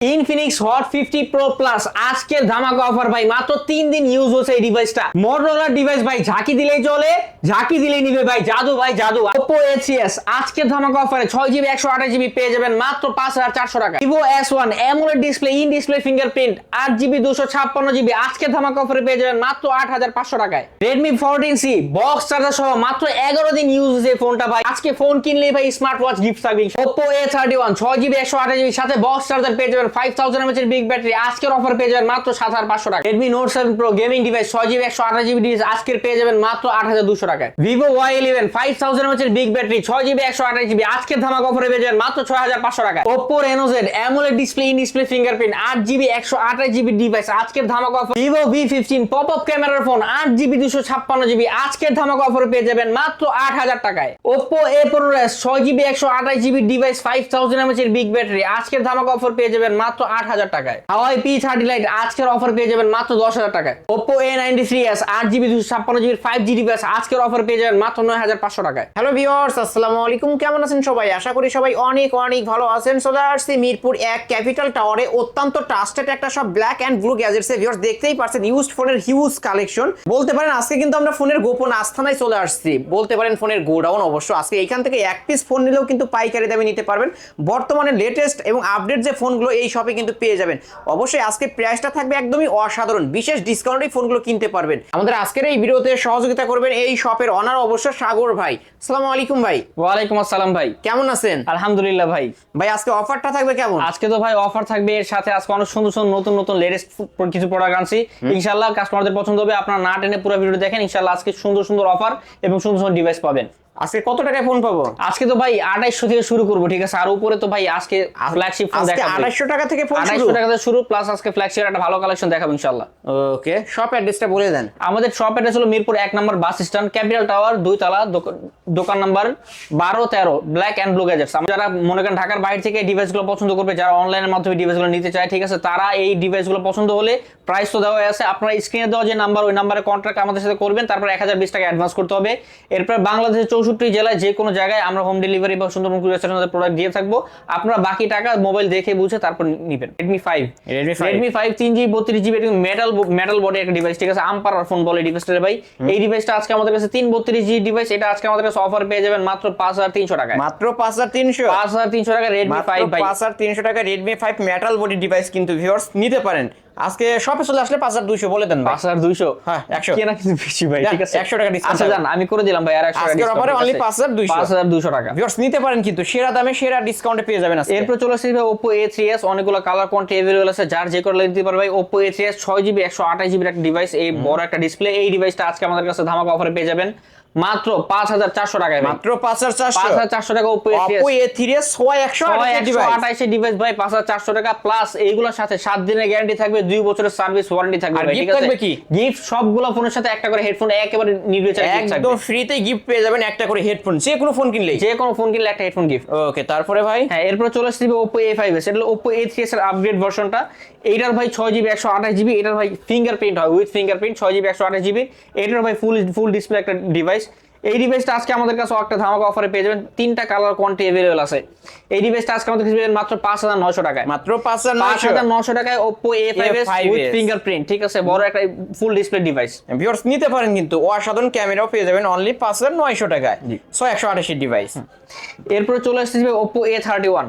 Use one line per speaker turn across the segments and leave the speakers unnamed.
Infinix hot fifty pro plus আজকের ধামাকা offer ভাই, মাত্র তিন দিন ইউজ হচ্ছে এই ডিভাইসটা মোটরোলার ডিভাইস ভাই, ঝাঁকি দিলেই চলে, ঝাঁকি দিলেই নিবে ভাই। জাদু ভাই, জাদু। ওপো এসিএস আজকের ধামাকা অফারে ছয় জিবি একশো আঠাশ জিবি পেয়ে যাবেন মাত্র পাঁচ হাজার চারশো টাকা Vivo S one AMOLED display in display fingerprint আট জিবি দুশো ছাপ্পান্ন জিবি আজকের ধামাকা অফারে পেয়ে যাবেন মাত্র আট হাজার পাঁচশো টাকায়। Redmi fourteen C box charger সহ মাত্র এগারো দিন ইউজ হচ্ছে ফোনটা ভাই। আজকে ফোন কিনলে ভাই স্মার্ট ওয়াচ গিফট থাকবে। ওপো এ থার্টি ওয়ান ছয় জিবি একশো আঠাশ জিবি সাথে বক্স চার্জার পেয়ে যাবেন ফাইভ ছয় জিবি একশো আজকের আট হাজার দুশো টাকায়। ধামাক অফারে পেয়ে যাবেন মাত্র ছয় হাজার পাঁচশো টাকা Oppo Reno Z AMOLED display display fingerprint আট জিবি একশো আঠাশ জিবি ডিভাইস আজকের ধামাক offer Vivo V fifteen pop up ক্যামেরার ফোন আট জিবি দুশো ছাপ্পান্ন জিবি আজকের ধামাক অফারে পেয়ে যাবেন মাত্র আট হাজার টাকায়। ওপো এ পনেরো ছয় জিবি একশো আঠাশ GB device five thousand mAh এর বিগ ব্যাটারি আজকের ধামাক অফার পেয়ে যাবেন মাত্র আট হাজার টাকায়। হাওয়াই পি থার্টি লাইট আজকের অফার পেয়ে যাবেন মাত্র দশ হাজার টাকায়। Oppo A ninety three S আট জিবি দুশো ছাপ্পান্ন জিবি ফাইভ জি ডিভাইস আজকের অফার পেয়ে যাবেন মাত্র নয় হাজার পাঁচশো টাকায়।
হ্যালো ভিউয়ার্স আসসালামু আলাইকুম। কেমন আছেন সবাই? আশা করি সবাই অনেক অনেক ভালো আছেন। সোজা আসছি মিরপুর এক ক্যাপিটাল টাওয়ারে অত্যন্ত ট্রাস্টেড একটা সব black and blue gadgets viewers দেখতেই পারছেন ইউজড ফোনের হিউজ কালেকশন বলতে পারেন আজকে কিন্তু আমরা ফোনের গোপন আস্থানায় চলে আসছি। বলতে পারেন ফোনের গোডাউন অবশ্য। আজকে এখান থেকে এক পিস ফোন নিলেও কিন্তু পাইকারি দামে নিতে পারবেন। বর্তমানে লেটেস্ট এবং আপডেট যে ফোনগুলো এই শপে কিন্তু পেয়ে যাবেন। অবশ্যই আজকে প্রাইসটা থাকবে একদমই অসাধারণ। বিশেষ ডিসকাউন্টে ফোনগুলো কিনতে পারবেন। আমাদের আজকের এই ভিডিওতে সহযোগিতা করবেন এই শপের অনার অবশ্য সাগর ভাই। আসসালামু আলাইকুম ভাই।
ওয়ালাইকুম আসসালাম ভাই।
কেমন আছেন?
আলহামদুলিল্লাহ ভাই।
ভাই আজকে অফারটা থাকবে কেমন?
আজকে তো ভাই অফার থাকবে এর সাথে আজকে অনেক সুন্দর সুন্দর নতুন নতুন লেটেস্ট কিছু প্রোডাক্ট আনছি। ইনশাল্লাহ কাস্টমারদের পছন্দ হবে আপনারা না টেনে পুরো ভিডিও দেখেন ইনশাল্লাহ আজকে সুন্দর সুন্দর অফার এবং সুন্দর সুন্দর ডিভাইস পাবেন।
আজকে কত টাকায় ফোন পাবো?
আজকে তো ভাই আড়াইশো থেকে শুরু করব ঠিক আছে? আর উপরে তো ভাই আজকে ফ্ল্যাগশিপ ফোন দেখাবো।
আড়াইশো টাকা থেকে ফোন
আড়াইশো টাকা থেকে শুরু প্লাস আজকে ফ্ল্যাগশিপ একটা ভালো কালেকশন দেখাবো ইনশাল্লাহ
ওকে শপ অ্যাড্রেসটা বলে দেন।
আমাদের শপ অ্যাড্রেস হলো মিরপুর এক number bus stand capital tower দুই তলা দোকান- নাম্বার বারো তেরো ব্ল্যাক অ্যান্ড ব্লু গ্যাজেটস যারা মনে করেন ঢাকার বাইরে থেকে ডিভাইসগুলো পছন্দ করবে যারা অনলাইনের মাধ্যমে ডিভাইসগুলো নিতে চায় ঠিক আছে তারা এই ডিভাইসগুলো পছন্দ হলে প্রাইস তো দেওয়া আছে। আপনার স্ক্রিনে দেওয়া যে নাম্বার ওই নাম্বারে কন্ট্রাক্ট আমাদের সাথে করবেন তারপর এক হাজার বিশ টাকা অ্যাডভান্স করতে হবে। এরপর বাংলাদেশের চৌষট্টি জেলায় যে কোনো জায়গায় আমরা হোম ডেলিভারি বা সুন্দরবন কুরিয়ার প্রোডাক্ট দিয়ে থাকব। আপনারা বাকি টাকা মোবাইল দেখে বুঝে তারপর নেবেন। Redmi five
Redmi 5
Redmi five তিন জিবি বত্রিশ জিবি মেটাল মেটাল বডি একটা ডিভাইস ঠিক আছে? আম্পারার ফোন বলে ডিভাইসটা ভাই। এই ডিভাইসটা আজকে আমাদের কাছে তিন বত্রিশ জিবি ডিভাইস এটা আজকে আমাদের কাছে অফার পেয়ে যাবেন মাত্র পাঁচ হাজার তিনশো টাকায়।
মাত্র পাঁচ হাজার তিনশো?
পাঁচ হাজার তিনশো টাকা রেডমি ফাইভ
পাঁচ হাজার তিনশো টাকা Redmi five metal body device কিন্তু ভিউয়ার্স নিতে পারেন। আজকে শপে চলে আসলে পাঁচ হাজার দুইশো বলে দেন
পাঁচ হাজার দুইশো?
হ্যাঁ, 100
কেনা কিন্তু বেশি ভাই ঠিক আছে।
100 টাকা
আচ্ছা জান আমি করে দিলাম ভাই আর একশো
আজকের offer এ only 5,200
পাঁচ হাজার দুইশো। টাকা।
ভিউয়ার্স নিতে পারেন কিন্তু সেরা দামে সেরা ডিসকাউন্টে পেয়ে যাবেন
এরপর চলে আসছে ওপো এ থ্রি এস অনেকগুলো কালার কোয়ান্টি অ্যাভেলেবল আছে যার যে করে দিতে পারবে ওপো এ থ্রি এস ছয় জিবি একশো আঠাশ জিবির একটা ডিভাইস এই বড় একটা ডিসপ্লে এই ডিভাইসটা আজকে আমাদের কাছে ধামাকা অফারে পেয়ে যাবেন। মাত্র পাঁচ হাজার চারশো টাকায়
মাত্র পাঁচ হাজার চারশো।
পাঁচ হাজার চারশো টাকা ওপো এ থ্রি
ছয় একশো ডিভাইস
আঠাইশে ডিভাইস ভাই পাঁচ হাজার চারশো টাকা প্লাস এইগুলোর সাথে সাত দিনের গ্যারান্টি থাকবে দুই বছরের সার্ভিস ওয়ারেন্টি থাকবে ঠিক আছে?
থাকবে কি?
গিফট সবগুলো ফোনের সাথে একটা করে হেডফোন একেবারে নির্বিচারে
একদম ফ্রিতে গিফট পেয়ে যাবেন একটা করে হেডফোন যে কোনো ফোন কিনলেই।
যে কোনো ফোন কিনলে একটা হেডফোন গিফট
ওকে তারপরে ভাই?
হ্যাঁ এরপর চলে আসছে ওপো এ ফাইভ এস এটা ওপো এ থ্রি এস এর আপগ্রেড ভার্সনটা এইটার ভাই ছয় জিবি একশো আঠাশ জিবি এটার ভাই ফিঙ্গারপ্রিন্ট হয় উইথ ফিঙ্গারপ্রিন্ট ছয় জিবি একশো আঠাশ জিবি এটার ভাই ফুল ফুল ডিসপ্লে একটা ডিভাইস এই ডিভাইসটা আজকে আমাদের কাছে একটা ধামাকা অফারে পেয়ে যাবেন। তিনটা কালার কোয়ান্টি অ্যাভেলেবল আছে। এই ডিভাইসটা আজকে আমাদের কাছে পেয়ে মাত্র পাঁচ হাজার নয়শো টাকায়।
মাত্র পাঁচ হাজার
পাঁচ
নয়শো
হাজার নশো টাকায় Oppo A five S with fingerprint ঠিক আছে? বড় একটা ফুল ডিসপ্লে ডিভাইস
ভিউয়ার্স নিতে পারেন কিন্তু। অসাধারণ ক্যামেরাও পেয়ে যাবেন অনলি পাঁচ হাজার নয়শো টাকায়। ছয় একশো আঠাশি ডিভাইস
এরপর চলে আসছে Oppo A thirty one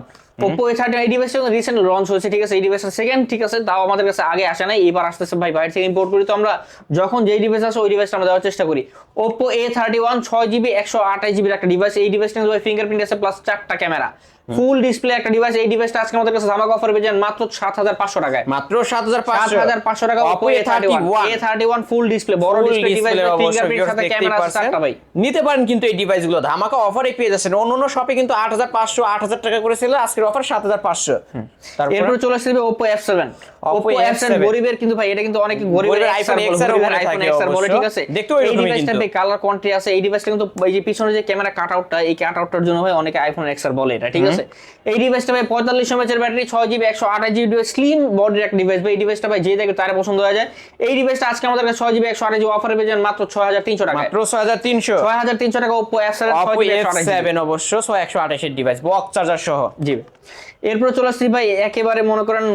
Oppo A thirty এই ডিভাইসটা রিসেন্ট লঞ্চ হয়েছে ঠিক আছে? এই ডিভাইসটা সেকেন্ড ঠিক আছে? তাও আমাদের কাছে আগে আসে নাই এবার আসতেছে ভাই। বাইরে থেকে ইম্পোর্ট করি তো আমরা যখন যেই ডিভাইস আসে ওই ডিভাইসটা আমরা দেওয়ার চেষ্টা করি। ওপো এ থার্টি ওয়ান ছয় জিবি একশো আঠাশ জিবির একটা ডিভাইস এই ডিভাইসটা ফিঙ্গারপ্রিন্ট আছে প্লাস চারটা ক্যামেরা ফুল ডিসপ্লে একটা ডিভাইস এই ডিভাইসটা আজকে আমাদের কাছে ধামাকা অফার পেয়ে যান মাত্র সাত হাজার পাঁচশো টাকায়।
মাত্র সাত হাজার
সাত
পাঁচশো
হাজার পাঁচশো টাকা
Oppo
Oppo A thirty one A thirty one full display বড় ডিসপ্লে ডিভাইস ফিঙ্গারপ্রিন্ট সাথে ক্যামেরা আছে। ভাই।
নিতে পারেন কিন্তু এই ডিভাইসগুলো ধামাকা অফারে পেয়ে যাচ্ছেন। অন্য অন্য শপে কিন্তু আট হাজার পাঁচশো আট হাজার টাকা করে ছিল আজকের অফার সাত হাজার পাঁচশো।
এরপর চলে আসবে F seven
Oppo
Oppo F7
F7
গরিবের কিন্তু ভাই এটা কিন্তু অনেক গরিবের X
XR
আর
বলে
iPhone
থাকে
XR বলে ঠিক আছে?
দেখতেও
এই ডিভাইসটা ভাই কালার আছে এই ডিভাইসটা কিন্তু এই যে পিছনে যে ক্যামেরা কাট আউটটা এই কাট আউটটার জন্য ভাই অনেকে আইফোন এক্সআর বলে এটা ঠিক আছে? এই ডিভাইসটা ভাই পঁয়তাল্লিশ এমএচের ব্যাটারি ছয় জিবি একশো আঠাশ জিবি স্লিম বডির একটা ডিভাইস ভাই এই ডিভাইসটা ভাই যে দেখে তার পছন্দ হয়ে যায়। এই ডিভাইসটা আজকে আমাদের কাছে ছয় জিবি একশো আঠাশ জিবি অফারে পেয়ে মাত্র ছয় হাজার তিনশো টাকা
মাত্র ছয় হাজার তিনশো।
ছয় হাজার তিনশো টাকা Oppo F
Oppo F seven অবশ্য ছয় একশো আঠাশের ডিভাইস বক্স চার্জার সহ।
জি। এরপর চলে আসছি ভাই একেবারে মনে করেন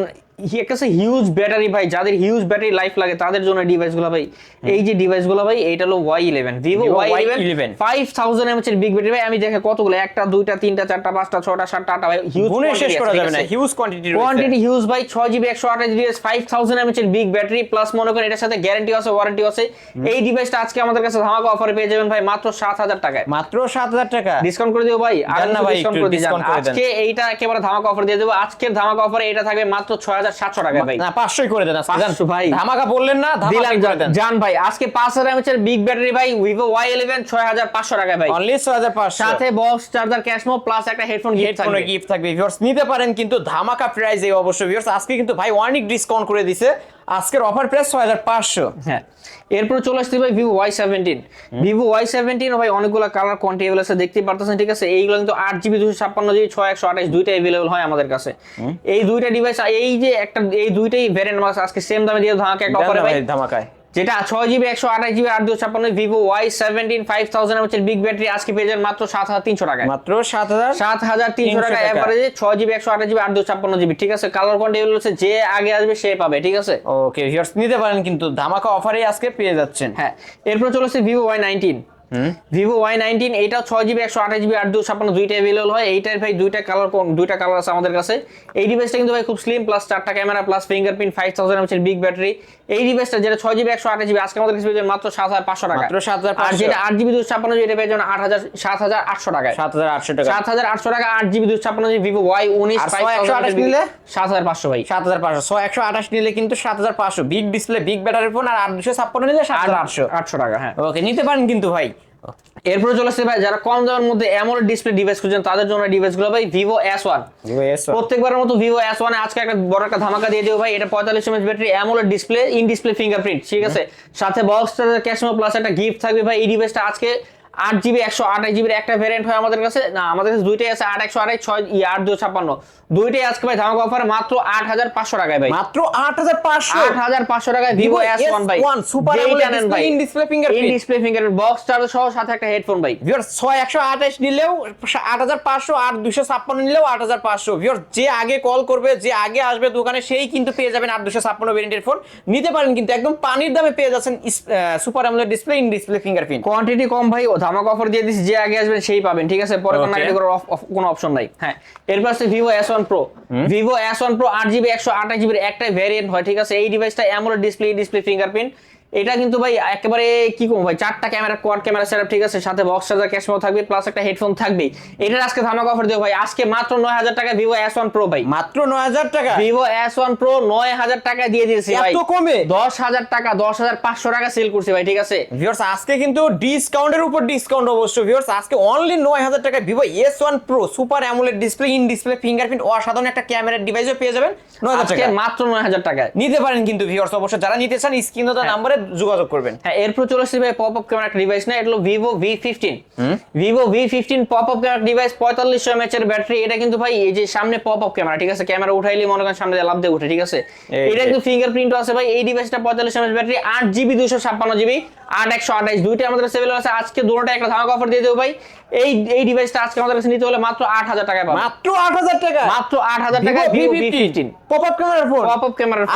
একটা হিউজ ব্যাটারি ভাই যাদের হিউজ ব্যাটারি লাইফ লাগে তাদের জন্য ডিভাইস ভাই। এই যে ডিভাইস ভাই এটা হলো Y eleven Vivo Y eleven five thousand mAh এর বিগ ব্যাটারি ভাই আমি দেখে কতগুলো একটা দুইটা তিনটা চারটা পাঁচটা ছটা সাতটা আটটা ভাই হিউজ
শেষ করা যাবে না হিউজ কোয়ান্টিটি
কোয়ান্টিটি হিউজ ভাই ছয় জিবি একশো আঠাশ জিবি ফাইভ থাউজেন্ড এমএচ এর বিগ ব্যাটারি প্লাস মনে করেন এটার সাথে গ্যারান্টি আছে ওয়ারেন্টি আছে। এই ডিভাইসটা আজকে আমাদের কাছে ধামাকা অফারে পেয়ে যাবেন ভাই মাত্র সাত হাজার টাকায়।
মাত্র সাত হাজার টাকা?
ডিসকাউন্ট করে দিও ভাই আর
না ভাই,
ডিসকাউন্ট করে। আজকে এইটা একেবারে ধামাকা অফার দিয়ে দেবো। আজকের ধামাকা অফারে এটা থাকবে মাত্র ছয় হাজার সাতশো টাকা ভাই।
না পাঁচশোই করে দেন আজকে, যান।
500 ভাই।
ধামাকা বললেন না
দিলাম জান। ভাই আজকে পাঁচ হাজার এমএচ এর বিগ ব্যাটারি ভাই ভিভো ওয়াই ইলেভেন ছয় হাজার পাঁচশো টাকা ভাই।
অনলি ছয় হাজার পাঁচশো।
সাথে বক্স চার্জার ক্যাশমো প্লাস একটা হেডফোন
হেডফোনের
থাকবে।
গিফট থাকবে ভিউয়ার্স নিতে পারেন কিন্তু ধামাকা প্রাইজে অবশ্যই ভিউয়ার্স আজকে কিন্তু ভাই অনেক ডিসকাউন্ট করে দিছে। আজকের অফার প্রাইস ছয় হাজার পাঁচশো।
হ্যাঁ। এরপর চলে আসছি ভাই Vivo Y seventeen Vivo Y seventeen ভাই অনেকগুলো কালার কোয়ান্টি অ্যাভেলেবল আছে দেখতেই পারতেছেন ঠিক আছে? এইগুলো কিন্তু আট জিবি দুশো ছাপ্পান্ন জিবি ছয় একশো আঠাশ দুইটা অ্যাভেলেবল হয় আমাদের কাছে। এই দুইটা ডিভাইস এই যে একটা এই দুইটাই ভ্যারিয়েন্ট মাস আজকে সেম দামে দিয়ে ধামাকা একটা অফারে ভাই
ধামাকায়।
যেটা ছয় জিবি একশো আঠাশ জিবি আট দুশো ছাপ্পান্ন Vivo Y seventeen five thousand এমএচের big battery আজকে পেয়ে যান মাত্র সাত হাজার তিনশো টাকায়।
মাত্র সাত হাজার
সাত হাজার তিনশো টাকা।
টাকা।
এভারেজে ছয় জিবি একশো আঠাশ জিবি আট দুশো ছাপ্পান্ন জিবি ঠিক আছে? কালার কোয়ান্টি এগুলো হচ্ছে যে আগে আসবে সে পাবে ঠিক আছে?
ওকে ভিউয়ার্স নিতে পারেন কিন্তু ধামাকা অফারে আজকে পেয়ে যাচ্ছেন।
হ্যাঁ এরপর চলে আসছে Vivo Y nineteen. Vivo Y nineteen এইটাও ছয় জিবি একশো আঠাশ জিবি আট দুশো ছাপ্পান্ন দুইটা অ্যাভেলেবল হয়। এইটার ভাই দুইটা কালার দুইটা কালার আছে আমাদের কাছে। এই ডিভাইসটা কিন্তু ভাই খুব স্লিম প্লাস চারটা camera plus fingerprint five thousand এমএচের big battery এই ডিভাইসটা যেটা ছয় জিবি একশো আঠাশ জিবি আজকে আমাদের কাছে মাত্র সাত হাজার পাঁচশো টাকা
মাত্র সাত হাজার
আর যেটা আট জিবি দুশো ছাপ্পান্ন জিবি এটা পেয়ে যাবেন আট হাজার সাত হাজার আটশো টাকায়।
সাত হাজার আটশো টাকা
সাত হাজার আটশো টাকা আট জিবি দুশো ছাপ্পান্ন জিবি ভিভো ওয়াই উনিশ
একশো আঠাশ নিলে?
সাত হাজার পাঁচশো ভাই।
সাত হাজার পাঁচশো। ছয় একশো আঠাশ নিলে কিন্তু সাত হাজার পাঁচশো। Big display big battery phone আর আট দুশো ছাপ্পান্ন নিলে সাত হাজার আটশো।
আটশো টাকা হ্যাঁ।
ওকে নিতে পারেন কিন্তু ভাই।
এরপরে চলে আসছে ভাই যারা কম দামের মধ্যে এমন ডিসপ্লে ডিভাইস খুঁজছেন তাদের জন্য ডিভাইসগুলো ভাই ভিভো এস ওয়ান প্রত্যেকবারের মতো ভিভো এস ওয়ান আজকে একটা বড় একটা ধামাকা দিয়ে দিও ভাই এটা পঁয়তাল্লিশ এমএস ব্যাটারি এমন ডিসপ্লে ইন ডিসপ্লে ফিঙ্গারপ্রিন্ট ঠিক আছে? সাথে বক্স ক্যাশমো প্লাস একটা গিফট থাকবে ভাই এই ডিভাইসটা আজকে আট জিবি একশো আঠাশ জিবির একটা ভ্যারিয়েন্ট হয় আমাদের কাছে। না আমাদের কাছে দুইটাই আছে আট একশো আঠাশ ছয় ই আট দুশো ছাপ্পান্ন। দুইটাই আজকে ভাই ধামাকা অফার মাত্র আট হাজার পাঁচশো টাকায় ভাই।
মাত্র আট হাজার পাঁচশো?
আট হাজার পাঁচশো টাকায় ভিভো এস ওয়ান ভাই।
S1 Super
যেইটা
AMOLED
নেন
display,
ভাই।
in display fingerprint।
In display fingerprint box charger সহ সাথে একটা হেডফোন ভাই।
ভিউয়ার্স ছয় একশো আঠাশ নিলেও আট হাজার পাঁচশো আর দুশো ছাপ্পান্ন নিলেও আট হাজার পাঁচশো। ভিউয়ার্স যে আগে কল করবে যে আগে আসবে দোকানে সেই কিন্তু পেয়ে যাবেন আট দুশো ছাপ্পান্ন ভেরিয়েন্টের ফোন নিতে পারেন কিন্তু একদম পানির দামে পেয়ে যাচ্ছেন সুপার আমলের display in display fingerprint
quantity কম ভাই ধামাকা অফার দিয়ে দিচ্ছি যে আগে আসবেন সেই পাবেন ঠিক আছে? পরে
কোনো
আইডি করার কোনো অপশন নাই। হ্যাঁ এরপর আছে Vivo S one pro Vivo S one pro আট জিবি একশো আঠাশ জিবির একটাই ভ্যারিয়েন্ট হয় ঠিক আছে? এই ডিভাইসটা এমন ডিসপ্লে ডিসপ্লে ফিঙ্গারপ্রিন্ট এটা কিন্তু ভাই একেবারে কি কম ভাই? চারটা ক্যামেরা কোয়াড ক্যামেরা সেটআপ ঠিক আছে সাথে বক্স চার্জার ক্যাশমো থাকবে প্লাস একটা হেডফোন থাকবে এটার আজকে ধামাকা অফার দেবো ভাই। আজকে মাত্র নয় হাজার টাকা ভিভো এস ওয়ান প্রো ভাই।
মাত্র নয় হাজার টাকা?
ভিভো এস ওয়ান প্রো নয় হাজার টাকা দিয়ে দিয়েছি ভাই।
এত কমে?
দশ হাজার টাকা দশ হাজার পাঁচশো টাকা সেল করছি ভাই ঠিক আছে?
ভিউয়ার্স আজকে কিন্তু ডিসকাউন্টের উপর ডিসকাউন্ট অবশ্য। ভিউয়ার্স আজকে অনলি নয় হাজার টাকা Vivo S one pro super AMOLED display in display fingerprint অসাধারণ একটা ক্যামেরার ডিভাইসও পেয়ে যাবেন। নয় হাজার
আজকে
টাকা
মাত্র নয় হাজার টাকায়।
নিতে পারেন কিন্তু ভিউয়ার্স অবশ্য যারা নিতে চান স্ক্রিন দেওয়া নাম্বারে যোগাযোগ করবেন।
হ্যাঁ এরপর চলে আসছে ভাই পপ আপ ক্যামেরা ডিভাইস না এটা হলো Vivo V fifteen Vivo V fifteen pop up camera device পঁয়তাল্লিশশো এমএচ এর ব্যাটারি এটা কিন্তু ভাই এই যে সামনে পপ আপ ক্যামেরা ঠিক আছে? ক্যামেরা উঠাইলে মনে করেন সামনে লাভ দিয়ে উঠে ঠিক আছে? এটা। কিন্তু ফিঙ্গারপ্রিন্ট আছে ভাই এই ডিভাইসটা পঁয়তাল্লিশ এমএচ ব্যাটারি আট জিবি দুশো ছাপ্পান্ন জিবি আট একশো আঠাইশ দুইটা আমাদের সেভেল আছে। আজকে দুটোটা একটা ধামাকা অফার দিয়ে দেবো ভাই। এই এই ডিভাইসটা আজকে আমাদের কাছে নিতে হলে মাত্র আট হাজার টাকায় পাবেন।
মাত্র আট হাজার টাকা?
মাত্র টাকায় ভিভো
ক্যামেরার ফোন
ক্যামেরার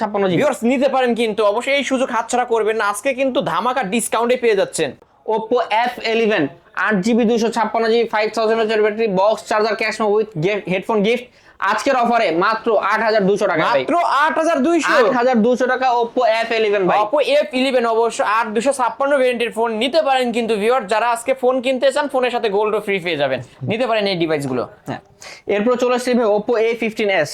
ছাপ্পান্ন
জিবি
ভিউয়ার্স নিতে পারেন কিন্তু অবশ্যই এই সুযোগ হাতছাড়া করবেন না। আজকে কিন্তু ধামাকা ডিসকাউন্টে পেয়ে যাচ্ছেন।
এফ ইলেভেন আট জিবি দুশো ছাপ্পান্ন GB five thousand battery box charger cash with headphone gift আজকের অফারে মাত্র আট হাজার দুশো টাকা
মাত্র আট হাজার দুইশো?
আট হাজার দুশো টাকা ওপো এফ ইলেভেন ভাই।
এফ ইলেভেন অবশ্য আট দুশো ছাপ্পান্ন ভেরিয়েন্টের ফোন নিতে পারেন কিন্তু ভিউয়ার যারা আজকে ফোন কিনতে চান ফোনের সাথে গোল্ড ফ্রি পেয়ে যাবেন। নিতে পারেন এই ডিভাইসগুলো
হ্যাঁ। এরপর চলে আসছে ভাই Oppo A fifteen S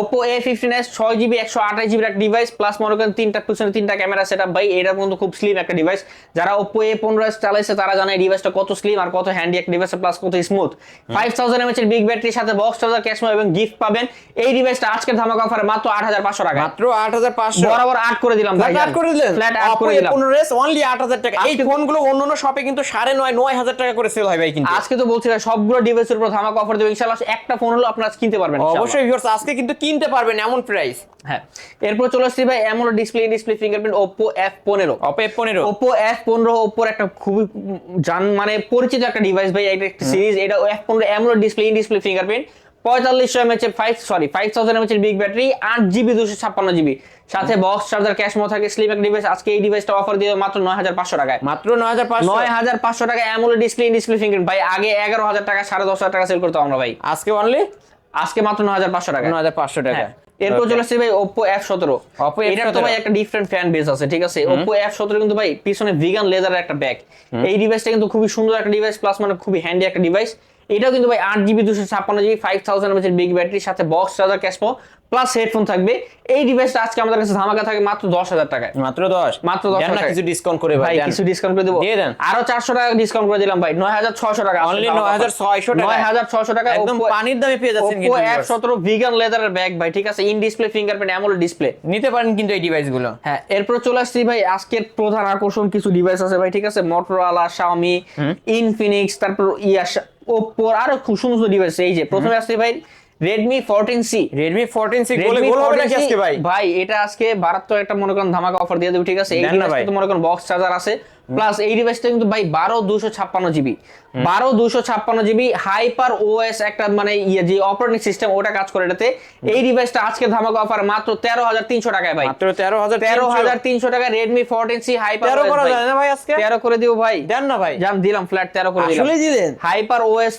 Oppo A fifteen S ছয় জিবি একশো আঠাশ জিবির একটা ডিভাইস প্লাস মনে করেন তিনটা পিছনে তিনটা ক্যামেরা সেট ভাই এটা কিন্তু খুব স্লিম একটা ডিভাইস যারা ওপো এ পনেরো এস চালাইছে তারা জানে এই ডিভাইসটা কত স্লিম আর কত হ্যান্ডি একটা ডিভাইস প্লাস কত স্মুথ ফাইভ থাউজেন্ড এমএচ এর বিগ ব্যাটারির সাথে বক্স চার্জার ক্যাশমো এবং গিফট পাবেন। এই ডিভাইসটা আজকের ধামাকা অফারে মাত্র আট হাজার পাঁচশো টাকা
মাত্র আট হাজার পাঁচশো।
বরাবর আট করে দিলাম ভাই
ফ্ল্যাট আট করে দিলেন?
ফ্ল্যাট আট করে দিলাম।
A15 s অনলি আট হাজার টাকা। এই
আজকে-
ফোনগুলো অন্য অন্য শপে কিন্তু সাড়ে নয় নয় হাজার টাকা করে সেল হয় ভাই কিন্তু।
আজকে তো বলছি ভাই, সবগুলো ডিভাইসের উপর ধামাকা অফার দেবে ইনশাআল্লাহ একটা ফোন হলো আপনারা কিনতে পারবেন
অবশ্যই ভিউয়ার্স আজকে কিন্তু কিনতে পারবেন এমন প্রাইস
হ্যাঁ। এরপর চলে আসছি ভাই এমন display display fingerprint
Oppo F পনেরো।
ওপো এফ পনেরো। ওপোর একটা খুবই জান মানে পরিচিত একটা ডিভাইস ভাই এটা একটা সিরিজ এটা এফ পনেরো এমন ডিসপ্লে ইন ডিসপ্লে ফিঙ্গারপ্রিন্ট পঁয়তাল্লিশশো এমএচ এর five sorry five thousand mAh এর বিগ ব্যাটারি আট জিবি দুশো ছাপ্পান্ন জিবি সাথে বক্স চার্জার ক্যাশ মো থাকে স্লিপ এক ডিভাইস আজকে এই ডিভাইসটা অফার দিয়ে মাত্র নয় হাজার পাঁচশো টাকায়।
মাত্র নয় হাজার পাঁচশো?
নয় হাজার পাঁচশো টাকা ডিসপ্লে ডিসপ্লে ভাই আগে এগারো হাজার টাকা সাড়ে দশ হাজার টাকা সেল আমরা ভাই।
আজকে অনলি
আজকে মাত্র নয় হাজার পাঁচশো টাকা
নয় হাজার পাঁচশো টাকা।
হ্যাঁ। এরপর চলে আসছে ভাই Oppo F17
Oppo
এটার তো ভাই একটা ডিফারেন্ট ফ্যান বেস আছে ঠিক আছে? Oppo F17 কিন্তু ভাই পিছনে ভিগান লেদারের একটা ব্যাগ এই ডিভাইসটা কিন্তু খুবই সুন্দর একটা ডিভাইস প্লাস মানে খুবই হ্যান্ডি একটা ডিভাইস এটাও কিন্তু ভাই আট জিবি দুশো ছাপ্পান্ন GB five thousand mAh big ব্যাটারির সাথে box charger Cashpo plus headphone থাকবে। এই ডিভাইসটা আজকে আমাদের কাছে ধামাকা থাকে মাত্র দশ হাজার টাকায়।
মাত্র দশ?
মাত্র দশ টাকা।
কিছু ডিসকাউন্ট করে
ভাই কিছু ডিসকাউন্ট করে দেবো।
দিয়ে দেন।
আরও চারশো টাকা ডিসকাউন্ট করে দিলাম ভাই নয় হাজার ছয়শো টাকা
Only 9,600 টাকা।
নয় হাজার ছয়শো টাকা
একদম পানির দামে পেয়ে যাচ্ছেন কিন্তু viewers।
F17 ভিগান লেদারের ব্যাগ ভাই ঠিক আছে? In display fingerprint AMOLED display
নিতে পারেন কিন্তু এই ডিভাইসগুলো।
হ্যাঁ এরপর চলে আসছি ভাই আজকের প্রধান আকর্ষণ কিছু ডিভাইস আছে ভাই ঠিক আছে? মোটরোলা শাওমি ইনফিনিক্স তারপর ইয়া ওপ্পোর আরও খুব সুন্দর ডিভাইস এই যে প্রথমে আসছে ভাই Redmi fourteen C
Redmi fourteen C ভাই?
ভাই এটা আজকে মারাত্মক একটা মনে করেন ধামাকা অফার দিয়ে দেবো ঠিক আছে? এই মনে করেন বক্স চার্জার আছে। প্লাস এই ডিভাইসটা কিন্তু ভাই বারো দুশো ছাপ্পান্ন জিবি বারো দুশো ছাপ্পান্ন জিবি হাইপার ওএস একটা মানে ইয়ে যে অপারেটিং সিস্টেম ওটা কাজ করে এটাতে। এই ডিভাইসটা আজকে ধামাকা অফার মাত্র তেরো হাজার তিনশো টাকায় ভাই।
মাত্র তেরো হাজার
তেরো হাজার তিনশো টাকা রেডমি ফোরটিন সি হাইপার
তেরো করা যায় না ভাই আজকে?
তেরো করে দিব ভাই।
দেন না ভাই।
জান দিলাম ফ্ল্যাট তেরো করে দিলাম।
আসলে দিলেন।
হাইপার ওএস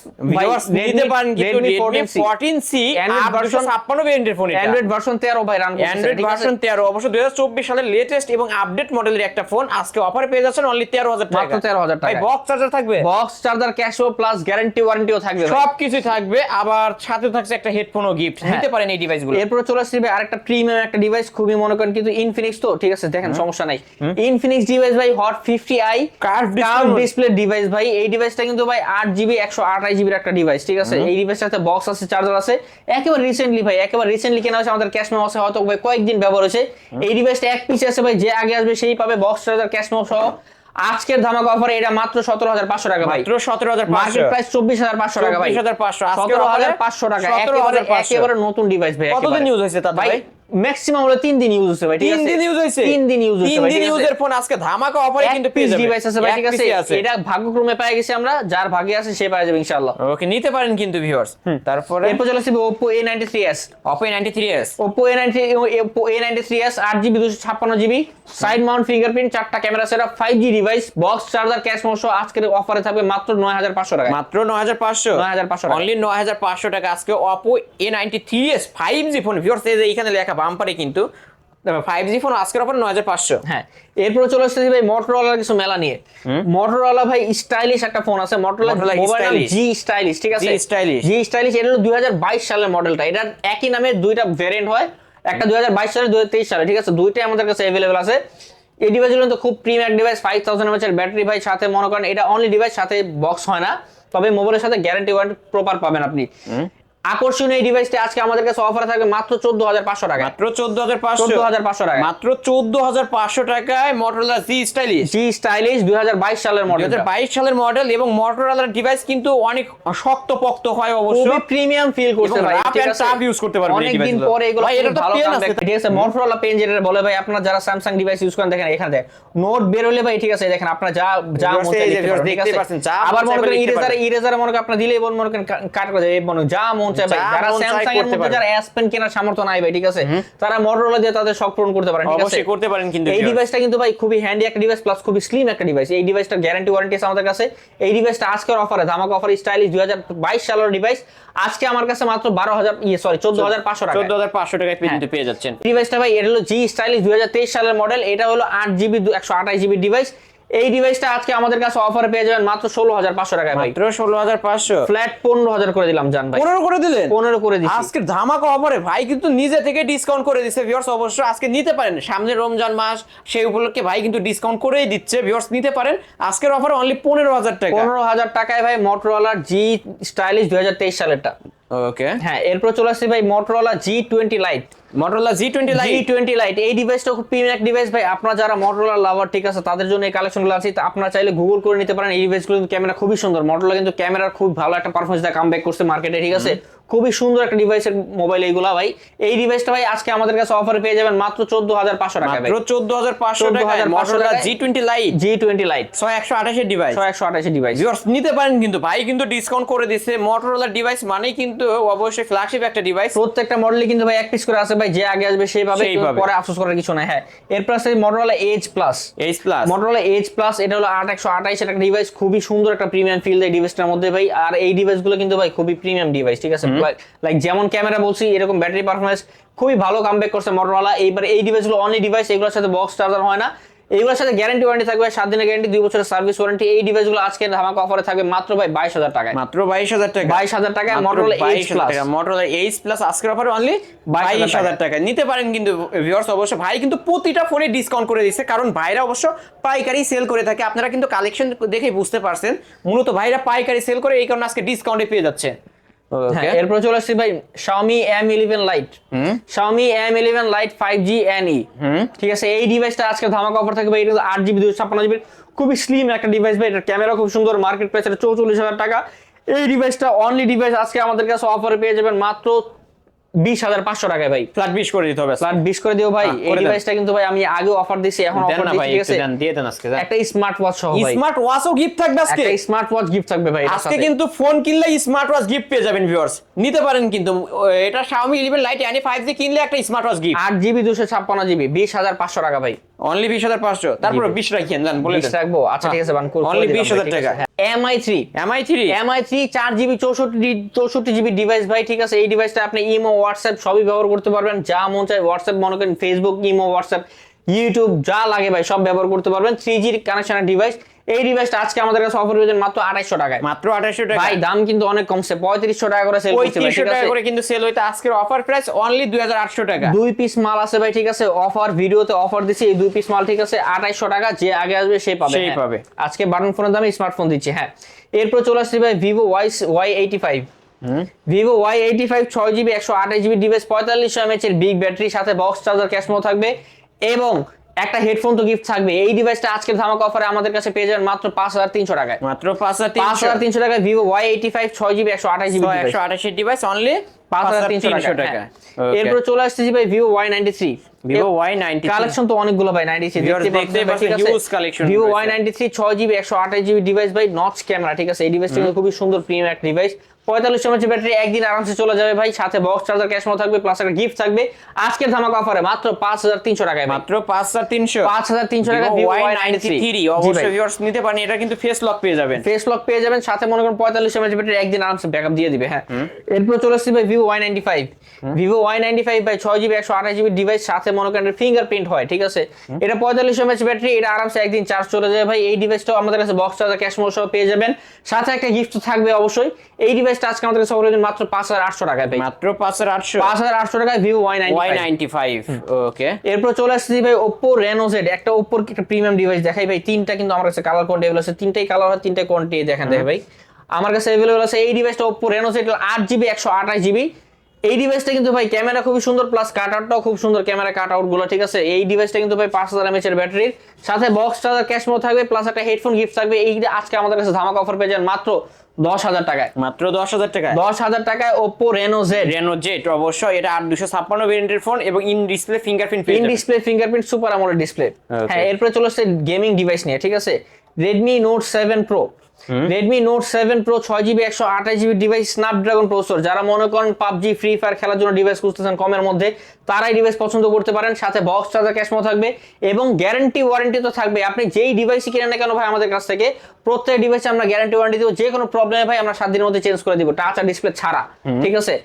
নিতে পারেন কিন্তু রেডমি ফোরটিন সি দুশো
version-
ছাপ্পান্ন ভেরিয়েন্টের ফোন এটা।
অ্যান্ড্রয়েড ভার্সন তেরো ভাই রান
অ্যান্ড্রয়েড ভার্সন তেরো অবশ্য দুই হাজার চব্বিশ সালের লেটেস্ট এবং আপডেট মডেলের একটা ফোন আজকে অফার পেয়ে যাচ্ছেন অনলি তেরো হাজার টাকা।
মাত্র 13,000
ভাই বক্স চার্জার থাকবে?
বক্স চার্জার ক্যাশও প্লাস গ্যারান্টি ওয়ারেন্টিও থাকবে ভাই।
থাকবে আবার সাথে থাকছে একটা হেডফোনও গিফট
হ্যাঁ।
নিতে পারেন এই ডিভাইসগুলো
এরপরে চলে আসছে আরেকটা প্রিমিয়াম একটা ডিভাইস খুবই মনে করেন কিন্তু ইনফিনিক্স তো ঠিক আছে দেখেন সমস্যা নাই। ইনফিনিক্স ডিভাইস ভাই Hot fifty i
Curved display
curve display device ভাই। এই ডিভাইসটা কিন্তু ভাই একটা ডিভাইস ঠিক আছে? এই ডিভাইসটাতে বক্স আছে চার্জার আছে। একেবারে রিসেন্টলি ভাই একেবারে রিসেন্টলি কেনা হয়েছে আমাদের ক্যাশ মেমো আছে হয়তো ভাই কয়েকদিন ব্যবহার হয়েছে। এই ডিভাইসটা এক পিস আছে ভাই যে আগে আসবে সেই পাবে বক্স চার্জার ক্যাশ মেমো সহ। আজকের ধামাকা অফারে এটা মাত্র সতেরো হাজার পাঁচশো টাকা ভাই।
মাত্র সতেরো হাজার
মার্কেট প্রাইস চব্বিশ হাজার পাঁচশো টাকা ভাই।
হাজার পাঁচশো।
সতেরো হাজার পাঁচশো টাকা
17,500
একেবারে একেবারে নতুন ডিভাইস ভাই
কতদিন ইউজ হয়েছে তার ভাই?
ম্যাক্সিমাম হলো তিন দিন ইউজ হচ্ছে ভাই
তিন দিন ইউজ হয়েছে?
তিন দিন ইউজ
তিন দিন ইউজের ফোন আজকে ধামাকা অফারে কিন্তু পেয়ে যাবেন।
ডিভাইস আছে ভাই ঠিক আছে? এটা ভাগ্যক্রমে পেয়ে গেছি আমরা যার ভাগ্যে আছে সে পেয়ে যাবে ইনশাআল্লাহ।
ওকে নিতে পারেন কিন্তু ভিউয়ার্স তারপরে?
এরপর চলে আসবে Oppo A93s
Oppo A93s
Oppo A90 Oppo A93s 8GB 256GB side mount fingerprint চারটা camera setup 5G device box charger cash মোশো আজকের অফারে থাকবে মাত্র 9500 টাকা
মাত্র 9500
9500 টাকা।
অনলি 9500 টাকা আজকে Oppo A93s 5G phone viewers এই যে এখানে লেখা বাম্পারে কিন্তু ফাইভ জি ফোন আজকের অফার নয় হাজার পাঁচশো।
হ্যাঁ এরপর চলে আসতেছি ভাই মটোরোলার কিছু মেলা নিয়ে। মটোরোলা ভাই স্টাইলিশ একটা ফোন আছে মটোরোলা জি স্টাইলিশ ঠিক আছে?
স্টাইলিশ
জি স্টাইলিশ এটা হলো দুই সালের মডেলটা এটা একই নামে দুইটা ভ্যারিয়েন্ট হয়। একটা দুই হাজার বাইশ সালে দুই হাজার তেইশ সালে ঠিক আছে? দুইটাই আমাদের কাছে অ্যাভেলেবেল আছে। এই ডিভাইসগুলো তো খুব প্রিমিয়াম ডিভাইস ফাইভ থাউজেন্ড এমএচের ব্যাটারি ভাই সাথে মনে করেন এটা অনলি ডিভাইস সাথে বক্স হয় না। তবে মোবাইলের সাথে গ্যারান্টি ওয়ারেন্টি প্রপার পাবেন আপনি। আকর্ষণীয় এই ডিভাইসটি আজকে আমাদের কাছে অফারে থাকবে মাত্র 14500 টাকা
মাত্র 14500
14500 টাকা
মাত্র 14500 টাকায় Motorola Z Stylish
G stylish 2022 সালের মডেল
2022 সালের মডেল এবং Motorola ডিভাইস কিন্তু অনেক শক্তপোক্ত হয় অবশ্য।
খুবই প্রিমিয়াম ফিল ভাই
করতে পারবেন এই
অনেকদিন পরে এগুলো
এটা তো
ভালো ঠিক আছে Motorola পেন যেটা বলে ভাই আপনারা যারা স্যামসাং ডিভাইস ইউজ করেন দেখেন এখানে নোট বের হলে ভাই ঠিক আছে দেখেন আপনারা যা যা মন?
পাচ্ছেন,
আবার
মন
করেন ইরেজারে ইরেজারে মনে করেন দিলেই মনে করেন কাট করে যাবে মনে যা মন চায় ভাই যারা স্যামসাং এর মধ্যে যারা S Pen কেনার সামর্থ্য নাই ভাই ঠিক আছে? তারা Motorola দিয়ে তাদের শখ পূরণ করতে পারেন ঠিক আছে?
অবশ্যই করতে পারেন কিন্তু
এই ডিভাইসটা কিন্তু ভাই খুবই হ্যান্ডি একটা ডিভাইস প্লাস খুবই স্লিম একটা ডিভাইস এই ডিভাইসটার গ্যারান্টি ওয়ারেন্টি আছে আমাদের কাছে। এই ডিভাইসটা আজকের অফারে ধামাকা অফার স্টাইলিশ দুই হাজার বাইশ সালের ডিভাইস আজকে আমার কাছে মাত্র বারো হাজার ইয়ে সরি চোদ্দ হাজার পাঁচশো টাকা
14500 টাকায়
হ্যাঁ।
কিন্তু পেয়ে যাচ্ছেন।
ডিভাইসটা ভাই এটা হলো জি স্টাইলিশ দুই হাজার তেইশ সালের মডেল এটা হলো আট জিবি একশো আঠাশ জিবি ডিভাইস এই ডিভাইসটা আজকে আমাদের কাছে অফারে পেয়ে যাবেন মাত্র ষোলো হাজার পাঁচশো টাকায় ভাই।
মাত্র ষোলো হাজার পাঁচশো।
ফ্ল্যাট পনেরো হাজার করে দিলাম জান ভাই।
পনেরো করে দিলেন?
পনেরো করে দিচ্ছি
আজকে ধামাকা অফারে ভাই কিন্তু নিজে থেকে ডিসকাউন্ট করে দিচ্ছে ভিউয়ার্স অবশ্য আজকে নিতে পারেন। সামনে রমজান মাস সেই উপলক্ষে ভাই কিন্তু ডিসকাউন্ট করেই দিচ্ছে ভিউয়ার্স নিতে পারেন। আজকের অফারে অনলি পনেরো হাজার টাকা।
পনেরো হাজার টাকায় ভাই মোটরোলার জি স্টাইলিশ দুই হাজার তেইশ সালেরটা।
ওকে
হ্যাঁ এরপর চলে আসছে ভাই Motorola G twenty lite
Motorola G twenty
G
lite
twenty lite এই ডিভাইসটা খুব প্রিমিয়াম এক ডিভাইস ভাই। আপনারা যারা মোটরোলা লাভার ঠিক আছে তাদের জন্য এই কালেকশনগুলো আছে। তা আপনারা চাইলে গুগল করে নিতে পারেন। এই ডিভাইসগুলো কিন্তু ক্যামেরা খুবই সুন্দর। মোটরোলা কিন্তু ক্যামেরার খুব ভালো একটা পারফরমেন্স দিয়ে কাম করছে মার্কেটে ঠিক আছে? খুবই সুন্দর একটা ডিভাইসের মোবাইল এইগুলা ভাই। এই ডিভাইসটা ভাই আজকে আমাদের কাছে অফারে পেয়ে যাবেন মাত্র চোদ্দ হাজার পাঁচশো টাকা ভাই।
মাত্র চোদ্দ হাজার পাঁচশো টাকা
14,500
মটোরোলা
টাকায়।
G twenty lite
G twenty lite
ছয় একশো আঠাশের ডিভাইস
ছয় একশো আঠাশি ডিভাইস
ভিউয়ার্স নিতে পারেন কিন্তু ভাই কিন্তু ডিসকাউন্ট করে দিচ্ছে। মটোরোলা ডিভাইস মানেই কিন্তু অবশ্যই ফ্ল্যাগশিপ একটা ডিভাইস
প্রত্যেকটা মডেলই কিন্তু ভাই এক পিস করে আছে। ভাই যে আগে আসবে। পরে আফসোস করার কিছু নাই। হ্যাঁ এরপর আছে Motorola H plus
H plus
Motorola H plus এটা হলো আট একশো আঠাইশ একটা ডিভাইস খুবই সুন্দর একটা প্রিমিয়াম ফিল দেয় ডিভাইসটার মধ্যে ভাই। আর এই ডিভাইসগুলো কিন্তু ভাই খুবই প্রিমিয়াম ডিভাইস ঠিক আছে? লাইক যেমন ক্যামেরা বলছি এরকম ব্যাটারি পারফরমেন্স খুবই ভালো কামব্যাক করছে মটোরোলা এইবার এই ডিভাইসগুলো অনলি ডিভাইস এগুলোর সাথে বক্স চার্জার হয় না। এইগুলোর সাথে গ্যারান্টি ওয়ারেন্টি থাকবে সাত দিনের গ্যারান্টি দুই বছরের সার্ভিস ওয়ারেন্টি এই ডিভাইসগুলো আজকে ধামাকা অফারে থাকবে মাত্র ভাই বাইশ হাজার টাকায়।
মাত্র বাইশ হাজার টাকা।
বাইশ হাজার টাকায় Motorola H plus
Motorola H plus আজকের অফারে অনলি বাইশ হাজার টাকা নিতে পারেন কিন্তু ভিউয়ার্স অবশ্য ভাই কিন্তু প্রতিটা ফোনে ডিসকাউন্ট করে দিচ্ছে। কারণ ভাইরা অবশ্য পাইকারি সেল করে থাকে। আপনারা কিন্তু কালেকশন দেখেই বুঝতে পারছেন। মূলত ভাইরা পাইকারি সেল করে এই কারণে আজকে ডিসকাউন্টে পেয়ে যাচ্ছে।
এরপর চলে আসছি ভাই Xiaomi M11 Lite Xiaomi M11 Lite 5G NE ঠিক আছে এই ডিভাইসটা আজকে ধামাকা অফার থাকবে এটা আট জিবি দুশো ছাপ্পান্ন জিবি খুবই স্লিম একটা ডিভাইস ভাই এটার ক্যামেরা খুব সুন্দর মার্কেট প্রাইস এটা চৌচল্লিশ হাজার টাকা। এই ডিভাইসটা অনলি ডিভাইস আজকে আমাদের কাছে অফারে পেয়ে যাবেন মাত্র বিশ হাজার পাঁচশো টাকায় ভাই।
ফ্ল্যাট বিশ করে দিতে হবে
ফ্ল্যাট বিশ করে দিও ভাই।
হ্যাঁ,
এই ডিভাইসটা কিন্তু ভাই আমি আগে অফার দিছি এখন অফার দিচ্ছি ঠিক আছে?
দিয়ে দেন আজকে
একটা স্মার্ট ওয়াচ সহ ভাই।
স্মার্ট ওয়াচও গিফট থাকবে আজকে?
একটা স্মার্ট ওয়াচ গিফট থাকবে ভাই
আজকে কিন্তু ফোন কিনলে স্মার্ট ওয়াচ গিফট পেয়ে যাবেন ভিউয়ার্স নিতে পারেন কিন্তু এটা Xiaomi 11 Lite Ani 5G কিনলে একটা স্মার্ট ওয়াচ গিফট
আট জিবি দুশো ছাপ্পান্ন জিবি বিশ হাজার পাঁচশো। টাকা ভাই
অনলি 20500 তারপরে 20 রাখিয়েন জান বলে
রাখব। আচ্ছা ঠিক আছে বান
অনলি বিশ হাজার টাকা।
Mi three
Mi 3
Mi three চার জিবি চৌষট্টি চৌষট্টি জিবি ডিভাইস ভাই ঠিক আছে? এই ডিভাইসটা আপনি ইমো হোয়াটসঅ্যাপ সবই ব্যবহার করতে পারবেন। যা মন চায় হোয়াটসঅ্যাপ মনে করেন ফেসবুক ইমো হোয়াটসঅ্যাপ ইউটিউব যা লাগে ভাই সব ব্যবহার করতে পারবেন। থ্রি জির কানেকশনের ডিভাইস এই ডিভাইসটা আজকে আমাদের কাছে অফার পেয়েছেন মাত্র আড়াইশো টাকায়।
মাত্র 2800 টাকা।
ভাই দাম কিন্তু অনেক কমছে পঁয়ত্রিশশো টাকা করে সেল করছে ভাই
3500 টাকা করে কিন্তু সেল হইতে আজকের অফার প্রাইস অনলি 2800 টাকা।
দুই পিস মাল আছে ভাই ঠিক আছে? অফার ভিডিওতে অফার দিচ্ছি এই দুই পিস মাল ঠিক আছে? আঠাইশশো টাকা যে আগে আসবে সে পাবে
সেই
হ্যাঁ।
পাবে।
আজকে বাটন ফোনের দামে স্মার্টফোন দিচ্ছি হ্যাঁ। এরপর চলে আসছি ভাই Vivo Y Y eighty five Vivo Y eighty five ছয় জিবি একশো আঠাশ জিবি ডিভাইস পঁয়তাল্লিশশো এমএচ এর বিগ ব্যাটারি সাথে বক্স চার্জার ক্যাশমো থাকবে। এবং একটা হেডফোন তো গিফট থাকবে। এই ডিভাইসটা আজকের ধামাকা অফারে আমাদের কাছে পেয়ে যাবেন মাত্র পাঁচ হাজার তিনশো টাকায়।
মাত্র
পাঁচ হাজার
5300
তিনশো টাকায় ভিভো ওয়াই এইটি ফাইভ ছয় জিবি একশো আঠাশ জিবি ডিভাইস
128 ডিভাইস অনলি
পাঁচ হাজার তিনশো টাকা হ্যাঁ। এরপর চলে আসতেছি ভাই Vivo Y ninety three
Vivo Y93
collection তো অনেকগুলো ভাই নাইনটি থ্রি
পাচ্ছেন, huge collection
ভিভো। ওয়াই নাইনটি থ্রি ছয় জিবি একশো আঠাশ জিবি ডিভাইস ভাই নচ ক্যামেরা ঠিক আছে? এই ডিভাইসটা খুবই সুন্দর প্রিমিয়াম একটা ডিভাইস পঁয়তাল্লিশ এমএচ ব্যাটারি একদিন আরামসে চলে যাবে ভাই সাথে বক্স চার্জার ক্যাশমো থাকবে প্লাস একটা গিফট থাকবে। আজকের ধামাকা অফারে মাত্র পাঁচ হাজার তিনশো টাকায় মাত্র
মাত্র 5300
পাঁচ হাজার তিনশো টাকা ওয়াই নাইনটি থ্রি
অবশ্যই ভিউয়ার্স নিতে পারেন এটা কিন্তু ফেস লক পেয়ে যাবেন।
ফেস লক পেয়ে যাবেন সাথে মনে করেন পঁয়তাল্লিশ এমএচ ব্যাটারি একদিন আরামসে ব্যাকআপ দিয়ে দিবে হ্যাঁ। এরপর চলে আসছে ভাই Vivo Y ninety five Vivo Y ninety five ভাই ছয় জিবি একশো আঠাশ জিবি ডিভাইস সাথে মনে করেন ফিঙ্গারপ্রিন্ট হয় ঠিক আছে? এটা পঁয়তাল্লিশ এমএচ ব্যাটারি এটা আরামসে একদিন চার্জ চলে যাবে ভাই। এই ডিভাইসটাও আমাদের কাছে বক্স চার্জার ক্যাশ সহ পেয়ে যাবেন। সাথে একটা গিফট থাকবে অবশ্যই। এই ডিভাইসটা আজকে আমাদের কাছে মাত্র পাঁচ হাজার আটশো টাকায় ভাই
মাত্র 5800
পাঁচ হাজার আটশো টাকায় ভিভো ওয়াই নাইনটি
Y95 ওকে
এরপর চলে আসছি ভাই ওপ্পো রেনো জেড একটা ওপ্পোর একটা প্রিমিয়াম ডিভাইস দেখাই ভাই। তিনটা কিন্তু আমার কাছে কালার আছে। তিনটাই কালার হয় তিনটাই দেখেন দেখে ভাই। আমার কাছে অ্যাভেলেবল আছে এই ডিভাইসটা আট জিবি একশো আঠাশ জিবি এই ডিভাইসটা কিন্তু ভাই ক্যামেরা খুবই সুন্দর প্লাস কাট আউটটাও খুব সুন্দর ক্যামেরা কাট আউটগুলো ঠিক আছে? এই ডিভাইসটা কিন্তু ভাই পাঁচ হাজার এমএচ এর ব্যাটারির সাথে বক্স চার্জার ক্যাশ মো থাকবে প্লাস একটা হেডফোন গিফট থাকবে। এই আজকে আমাদের কাছে ধামাকা অফার পেয়ে যান মাত্র দশ হাজার টাকায়।
মাত্র দশ হাজার টাকায়?
দশ হাজার টাকায় Oppo Reno Z
Reno Z অবশ্যই। এটা 8256 ভেরিয়েন্টের ফোন এবং in display fingerprint
in display fingerprint super আমলের ডিসপ্লে হ্যাঁ এরপরে চলে আসছে গেমিং ডিভাইস নিয়ে ঠিক আছে? Redmi Note seven Pro Redmi Note seven Pro ছয় জিবি একশো আঠাশ জিবি ডিভাইস স্ন্যাপড্রাগন প্রসেসর যারা মনে করেন পাবজি ফ্রি ফায়ার খেলার জন্য ডিভাইস খুঁজতেছেন কমের মধ্যে তারাই ডিভাইস পছন্দ করতে পারেন। সাথে বক্স চার্জার ক্যাশমো থাকবে এবং গ্যারান্টি ওয়ারেন্টি তো থাকবে। আপনি যেই ডিভাইসই কিনেন না কেন ভাই আমাদের কাছ থেকে প্রত্যেক ডিভাইসে আমরা গ্যারান্টি ওয়ারেন্টি দেবো। যে কোনো প্রবলেমে ভাই আমরা সাত দিনের মধ্যে চেঞ্জ করে দিব টাচ আর ডিসপ্লে ছাড়া। ঠিক আছে?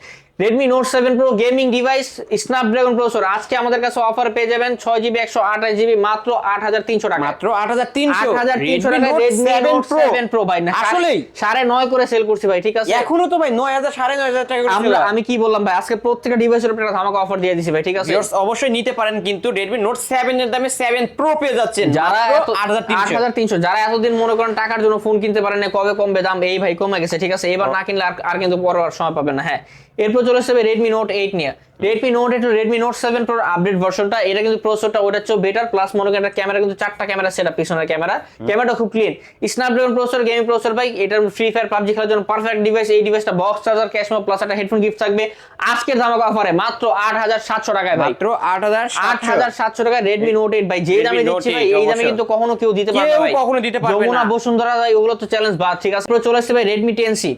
Redmi Note seven Pro gaming device Snapdragon processor আজকে আমাদের কাছে অফার পেয়ে যাবেন ছয় জিবি একশো আঠাশ জিবি মাত্র আট হাজার তিনশো টাকা
মাত্র আট হাজার তিনশো।
আট হাজার তিনশো টাকা রেডমি নোট সেভেন প্রো ভাই। না
আসলেই।
সাড়ে নয় করে সেল করছি ভাই ঠিক আছে?
এখনও তো ভাই নয় হাজার সাড়ে নয় হাজার টাকা
আমরা
হয়।
আমি কি বললাম ভাই আজকে প্রত্যেকটা ডিভাইসের উপর ধামাকা অফার দিয়ে দিছি ভাই ঠিক আছে?
অবশ্যই নিতে পারেন কিন্তু রেডমি নোট সেভেন এর দামে সেভেন প্রো পেয়ে যাচ্ছেন
যারা এত-
8300
8300 যারা এতদিন মনে করেন টাকার জন্য ফোন কিনতে পারেন না কবে কমবে দাম? এই ভাই কমে গেছে ঠিক আছে? এবার না কিনলে আর আর কিন্তু পরে সময় পাবেন না হ্যাঁ। এরপর চলে আসবে রেডমি নোট এইট নিয়ে Redmi Note eight Redmi Note seven প্রোর update ভার্সনটা এটা কিন্তু প্রসেসরটা ওটা চেয়ে বেটার প্লাস মনে করেন ক্যামেরা কিন্তু চারটা ক্যামেরা সেটআপ পিছনের ক্যামেরা ক্যামেরাটা খুব clean Snapdragon processor gaming processor ভাই এটার ফ্রি ফায়ার পাবজি খেলার জন্য পারফেক্ট ডিভাইস এই ডিভাইসটা বক্স চার্জার ক্যাশ প্লাস একটা হেডফোন গিফট থাকবে। আজকের ধামাকা অফারে মাত্র আট হাজার সাতশো টাকায় ভাই।
মাত্র আট হাজার
আট হাজার সাতশো টাকা রেডমি নোট এইট ভাই। যে দামে দিচ্ছি ভাই এই দামে কিন্তু কখনো কেউ দিতে পারবে না
কেউ
ভাই।
কখনো দিতে পারবে না।
যমুনা বসুন্ধরা ভাই ওগুলো তো চ্যালেঞ্জ বাদ। ঠিক আছে চলে আসছে ভাই Redmi ten C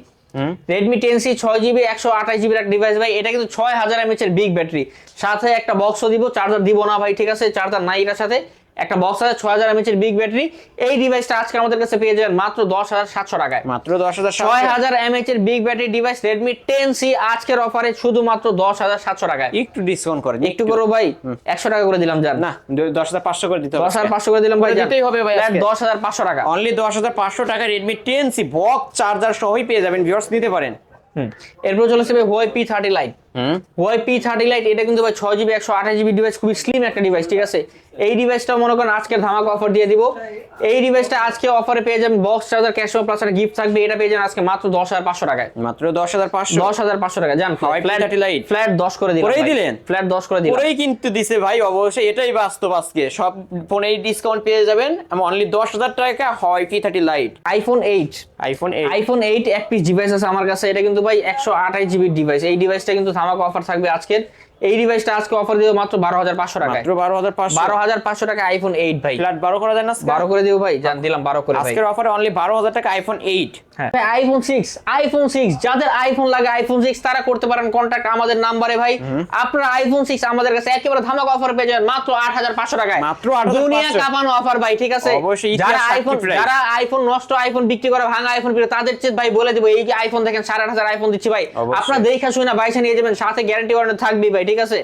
Redmi ten C ছয় জিবি একশো আঠাশ জিবির একটা ডিভাইস ভাই, এটা কিন্তু ছয় হাজার এমএচ এর বিগ ব্যাটারি সাথে একটা বক্সও দিব চার্জার দিব না ভাই, ঠিক আছে? চার্জার নাই এটার সাথে। একটা বক্স আছে ছয় হাজার এমএচ এর বিগ ব্যাটারি এই ডিভাইসটা আজকে আমাদের কাছে পেয়ে যাবেন মাত্র দশ হাজার সাতশো টাকায়।
মাত্র দশ হাজার
ছয় হাজার এমএচ এর big battery device Redmi ten C আজকের অফারে শুধুমাত্র দশ হাজার সাতশো টাকায়।
একটু ডিসকাউন্ট করেন
একটু করো ভাই একশো টাকা করে দিলাম জান
না দশ হাজার পাঁচশো করে দিতে
দশ হাজার পাঁচশো করে দিলাম ভাই
দিতেই হবে ভাই
দশ হাজার পাঁচশো টাকা।
অনলি দশ হাজার পাঁচশো টাকা Redmi ten C box charger সহই পেয়ে যাবেন ভিউয়ার্স নিতে পারেন।
হুম। এরপর চলে আসবে Huawei P thirty lite Huawei P thirty lite এটা কিন্তু ভাই ছয় জিবি একশো আঠাশ জিবি ডিভাইস খুবই স্লিম একটা ডিভাইস ঠিক আছে? এই ডিভাইসটা মনে করেন আজকের ধামাকা অফার দিয়ে দিব। এই ডিভাইসটা আজকে অফারে পেয়ে যাবেন বক্স চার্জার ক্যাশ প্লাস একটা গিফট থাকবে এটা পেয়ে যাবেন আজকে মাত্র দশ হাজার পাঁচশো টাকায়।
মাত্র দশ হাজার পাঁচশো।
দশ হাজার পাঁচশো টাকা জান
P30 Lite।
ফ্ল্যাট দশ করে
দিলেন?
ফ্ল্যাট দশ করে
ওরাই কিন্তু দিছে ভাই অবশ্যই এটাই বাস্তব আজকে। সব ফোনেই ডিসকাউন্ট পেয়ে যাবেন অনলি দশ হাজার টাকা হয় P thirty lite
iPhone eight
iPhone eight
iPhone eight এক পিস ডিভাইস আছে আমার কাছে এটা কিন্তু ভাই একশো আঠাশ জিবির ডিভাইস এই ডিভাইসটা কিন্তু ধামাকা অফার থাকবে আজকের। এই ডিভাইসটা আজকে অফার দিব মাত্র বারো হাজার পাঁচশো টাকায়।
মাত্র বারো হাজার পাঁচশো।
বারো হাজার পাঁচশো টাকা আইফোন এইট ভাই।
ফ্ল্যাট বারো করা যায় না?
বারো করে দিব ভাই জান দিলাম বারো করে ভাই।
আজকের অফারে অনলি বারো হাজার টাকা আইফোন এইট
হ্যাঁ। আইফোন সিক্স আইফোন সিক্স যাদের আইফোন লাগে আইফোন সিক্স তারা করতে পারেন কন্ট্যাক্ট আমাদের নাম্বারে ভাই। আপনারা আইফোন সিক্স আমাদের কাছে একেবারে ধামাকা অফার পেয়ে যাবেন মাত্র আট হাজার পাঁচশো টাকায়।
মাত্র 8,500
দুনিয়া কাঁপানো অফার ভাই ঠিক আছে?
অবশ্যই
যারা আইফোন যারা আইফোন নষ্ট আইফোন বিক্রি করে ভাঙা আইফোন বিক্রি তাদের চেয়ে ভাই বলে দিব এই যে আইফোন দেখেন সাড়ে আট হাজার আইফোন দিচ্ছি ভাই। আপনারা দেখা শুনে বাইসে নিয়ে যাবেন সাথে গ্যারান্টি ওয়ারেন্টি থাকবে ভাই ঠিক আছে?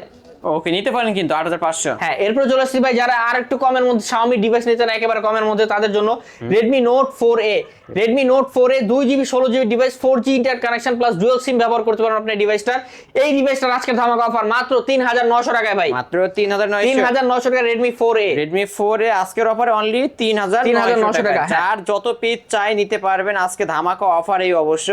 ওকে নিতে পারেন কিন্তু আট হাজার পাঁচশো।
হ্যাঁ এরপর চলে আসছি ভাই যারা আর একটু কমের মধ্যে Xiaomi ডিভাইস নিতে চান একেবারে কমের মধ্যে তাদের জন্য Redmi Note 4a Redmi Note 4a দুই জিবি ষোলো GB device four G inter connection plus dual SIM ব্যবহার করতে পারেন আপনি ডিভাইসটার এই ডিভাইসটার আজকের ধামাকা অফার মাত্র তিন হাজার নশো টাকায় ভাই।
মাত্র তিন হাজার
তিন
নয়শো
হাজার নশো টাকা Redmi four A
Redmi four A আজকের অফারে অনলি তিন হাজার
3,900 টাকা, হ্যাঁ।
যার যত পিস চাই নিতে পারবেন আজকে ধামাকা অফার এই অবশ্য।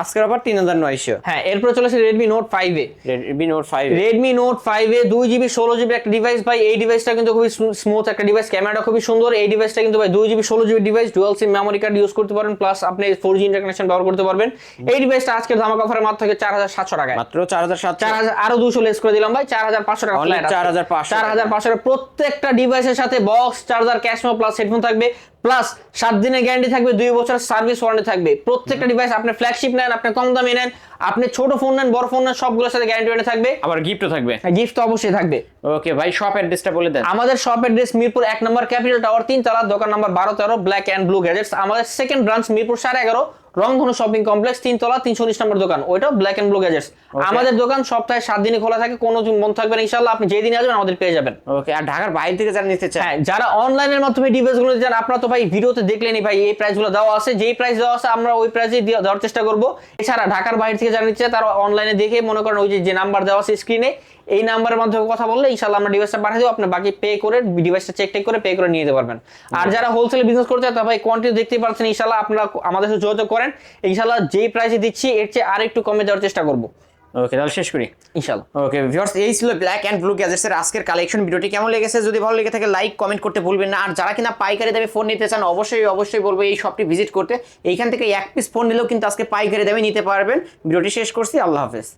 আজকের অফার তিন হাজার নয়শো।
হ্যাঁ এরপর চলে আসছে Redmi Note five A.
Redmi Note five
Redmi Note five A দুই জিবি ষোলো জিবি একটা ডিভাইস ভাই এই ডিভাইসটা কিন্তু খুবই স্মুথ একটা ডিভাইস ক্যামেরাটা খুবই সুন্দর এই ডিভাইসটা কিন্তু ভাই দুই জিবি ষোলো GB device dual SIM memory card use করতে পারেন প্লাস আপনি ফোর জি ইন্টারকানেকশন ব্যবহার করতে পারবেন। এই ডিভাইসটা আজকে ধামাকা অফারের মাত্র থেকে চার হাজার সাতশো টাকায়।
মাত্র চার হাজার সাতশো।
চার হাজার আরও দুশো লেস করে দিলাম ভাই চার হাজার পাঁচশো টাকা flat আছে।
4,500
চার হাজার পাঁচশো টাকা প্রত্যেকটা ডিভাইসের সাথে box charger cash memo plus headphone থাকবে। প্লাস সাত দিনের গ্যারান্টি থাকবে দুই বছর সার্ভিস ওয়ারেন্টি থাকবে। প্রত্যেকটা ডিভাইস আপনি ফ্ল্যাগশিপ নেন আপনি কম দামে নেন আপনি ছোট ফোন নেন বড় ফোন নেন সবগুলোর সাথে গ্যারান্টি ওয়ারেন্টি থাকবে।
আবার গিফটও থাকবে।
গিফট তো অবশ্যই থাকবে।
ওকে ভাই শপ অ্যাড্রেসটা বলে দেন।
আমাদের শপ অ্যাড্রেস মিরপুর এক নম্বর ক্যাপিটাল টাওয়ার তিন তলা দোকান নম্বর বারো তেরো ব্ল্যাক অ্যান্ড ব্লু গ্যাজেটস আমাদের সেকেন্ড ব্রাঞ্চ মিরপুর সাড়ে এগারো রংধনু শপিং কমপ্লেক্স তিন তলা তিনশো উনিশ নম্বর দোকান। ওইটা ব্ল্যাক অ্যান্ড ব্লু গ্যাজেটস আমাদের দোকান সপ্তাহে সাত দিনে খোলা থাকে কোনো বন্ধ থাকবে না ইনশাল্লাহ আপনি যেদিন আসবেন আমাদের পেয়ে যাবেন।
ওকে আর ঢাকার বাইরে থেকে যারা নিতে চায়?
হ্যাঁ যারা অনলাইনের মাধ্যমে ডিভাইসগুলো যান আপনারা তো ভাই ভিডিওতে দেখলেনই ভাই এই প্রাইসগুলো দেওয়া আছে যেই প্রাইস দেওয়া আছে আমরা ওই প্রাইসে দেওয়ার চেষ্টা করব। এছাড়া ঢাকার বাইরে থেকে যারা নিচ্ছে তারা অনলাইনে দেখে মনে করেন ওই যে নাম্বার দেওয়া আছে স্ক্রিনে এই নাম্বারের মাধ্যমে কথা বললে ইনশাল্লাহ আমরা ডিভাইসটা পাঠিয়ে দেবো আপনি বাকি পে করে ডিভাইসটা চেক টেক করে পে করে নিয়ে যেতে পারবেন। আর যারা হোলসেল বিজনেস করতে তারা ভাই কোয়ান্টিটি দেখতেই পাচ্ছেন ইনশাল্লাহ আপনারা আমাদের সাথে যোগাযোগ করেন। ইনশাল্লাহ যেই প্রাইসে দিচ্ছি এর চেয়ে আর একটু কমে দেওয়ার চেষ্টা করব।
ওকে তাহলে শেষ করি?
ইনশাল্লাহ
ওকে ভিউয়ার্স এই ছিল ব্ল্যাক অ্যান্ড ব্লু গ্যাজেটসের আজকের কালেকশন ভিডিওটি কেমন লেগেছে? যদি ভালো লেগে থাকে লাইক কমেন্ট করতে ভুলবেন না। আর যারা কিনা পাইকারি দামে ফোন নিতে চান অবশ্যই অবশ্যই বলব এই শপটি ভিজিট করতে। এইখান থেকে এক পিস ফোন নিলেও কিন্তু আজকে পাইকারি দামে নিতে পারবেন। ভিডিওটি শেষ করছি আল্লাহ হাফেজ।